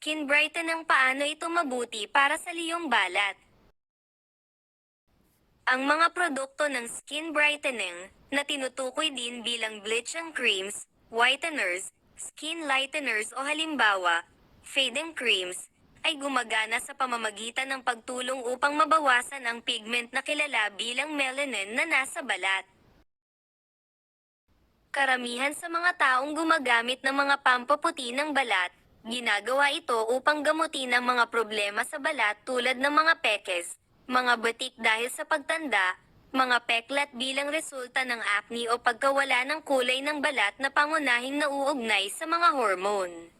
Skin Brighten ang paano ito mabuti para sa liyong balat. Ang mga produkto ng skin brightening na tinutukoy din bilang bleaching creams, whiteners, skin lighteners o halimbawa, fading creams, ay gumagana sa pamamagitan ng pagtulong upang mabawasan ang pigment na kilala bilang melanin na nasa balat. Karamihan sa mga taong gumagamit ng mga pampaputi ng balat, ginagawa ito upang gamutin ang mga problema sa balat tulad ng mga pekes, mga batik dahil sa pagtanda, mga peklat bilang resulta ng acne o pagkawala ng kulay ng balat na pangunahing nauugnay sa mga hormone.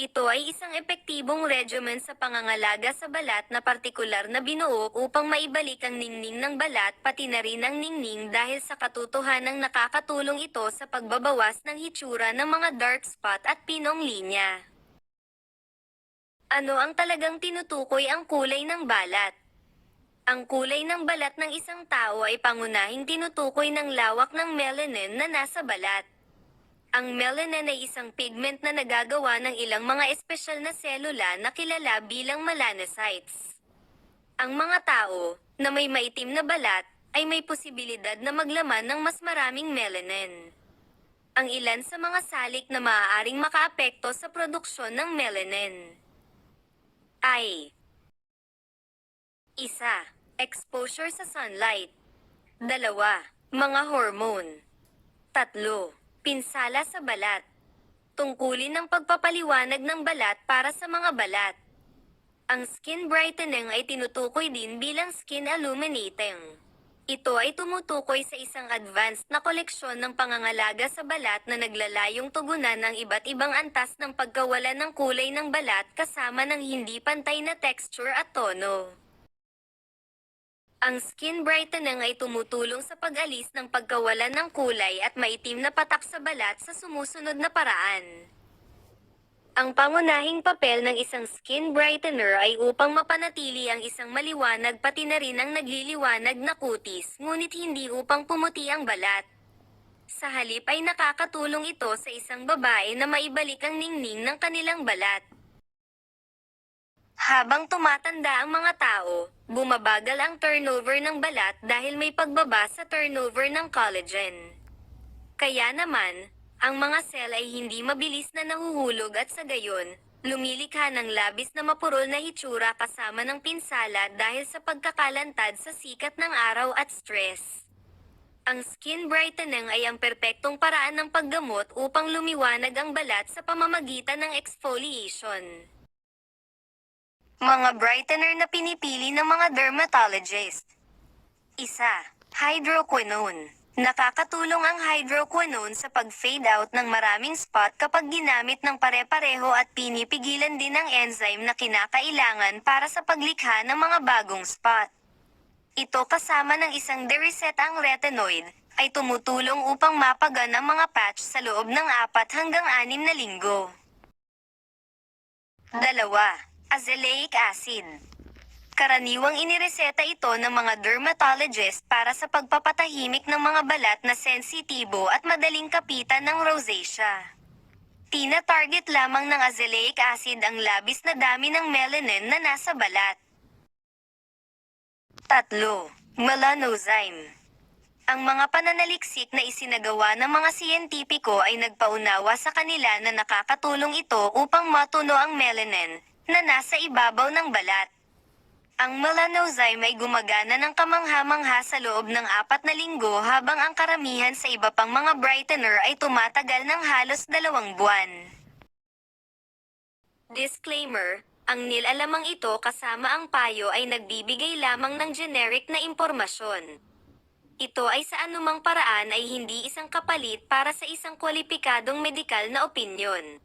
Ito ay isang epektibong regimen sa pangangalaga sa balat na partikular na binuo upang maibalik ang ningning ng balat pati na rin ang ningning dahil sa katotohanang nakakatulong ito sa pagbabawas ng hitsura ng mga dark spot at pinong linya. Ano ang talagang tinutukoy ang kulay ng balat? Ang kulay ng balat ng isang tao ay pangunahing tinutukoy ng lawak ng melanin na nasa balat. Ang melanin ay isang pigment na nagagawa ng ilang mga espesyal na selula na kilala bilang melanocytes. Ang mga tao na may maitim na balat ay may posibilidad na maglaman ng mas maraming melanin. Ang ilan sa mga salik na maaaring makaapekto sa produksyon ng melanin ay Isa, exposure sa sunlight. Dalawa, mga hormone. Tatlo, pinsala sa balat. Tungkulin ng pagpapaliwanag ng balat para sa mga balat. Ang skin brightening ay tinutukoy din bilang skin illuminating. Ito ay tumutukoy sa isang advanced na koleksyon ng pangangalaga sa balat na naglalayong tugunan ng iba't ibang antas ng pagkawala ng kulay ng balat kasama ng hindi pantay na texture at tono. Ang skin brightening ay tumutulong sa pag-alis ng pagkawalan ng kulay at maitim na patak sa balat sa sumusunod na paraan. Ang pangunahing papel ng isang skin brightener ay upang mapanatili ang isang maliwanag pati na rin ang nagliliwanag na kutis, ngunit hindi upang pumuti ang balat. Sa halip ay nakakatulong ito sa isang babae na maibalik ang ningning ng kanilang balat. Habang tumatanda ang mga tao, bumabagal ang turnover ng balat dahil may pagbaba sa turnover ng collagen. Kaya naman, ang mga cell ay hindi mabilis na nahuhulog at sa gayon, lumilikha ng labis na mapurol na hitsura kasama ng pinsala dahil sa pagkakalantad sa sikat ng araw at stress. Ang skin brightening ay ang perpektong paraan ng paggamot upang lumiwanag ang balat sa pamamagitan ng exfoliation. Mga brightener na pinipili ng mga dermatologist. Isa, hydroquinone. Nakakatulong ang hydroquinone sa pag-fade out ng maraming spot kapag ginamit ng pare-pareho at pinipigilan din ang enzyme na kinakailangan para sa paglikha ng mga bagong spot. Ito kasama ng isang deriset ang retinoid, ay tumutulong upang mapagan ang mga patch sa loob ng apat hanggang anim na linggo. Dalawa, azelaic acid. Karaniwang inireseta ito ng mga dermatologist para sa pagpapatahimik ng mga balat na sensitibo at madaling kapitan ng rosacea. Tina-target lamang ng azelaic acid ang labis na dami ng melanin na nasa balat. Tatlo, melanozyme. Ang mga pananaliksik na isinagawa ng mga siyentipiko ay nagpaunawa sa kanila na nakakatulong ito upang matuno ang melanin na nasa ibabaw ng balat. Ang melanozyme ay gumagana ng kamangha-mangha sa loob ng apat na linggo habang ang karamihan sa iba pang mga brightener ay tumatagal ng halos dalawang buwan. Disclaimer, ang nilalamang ito kasama ang payo ay nagbibigay lamang ng generic na impormasyon. Ito ay sa anumang paraan ay hindi isang kapalit para sa isang kwalipikadong medikal na opinyon.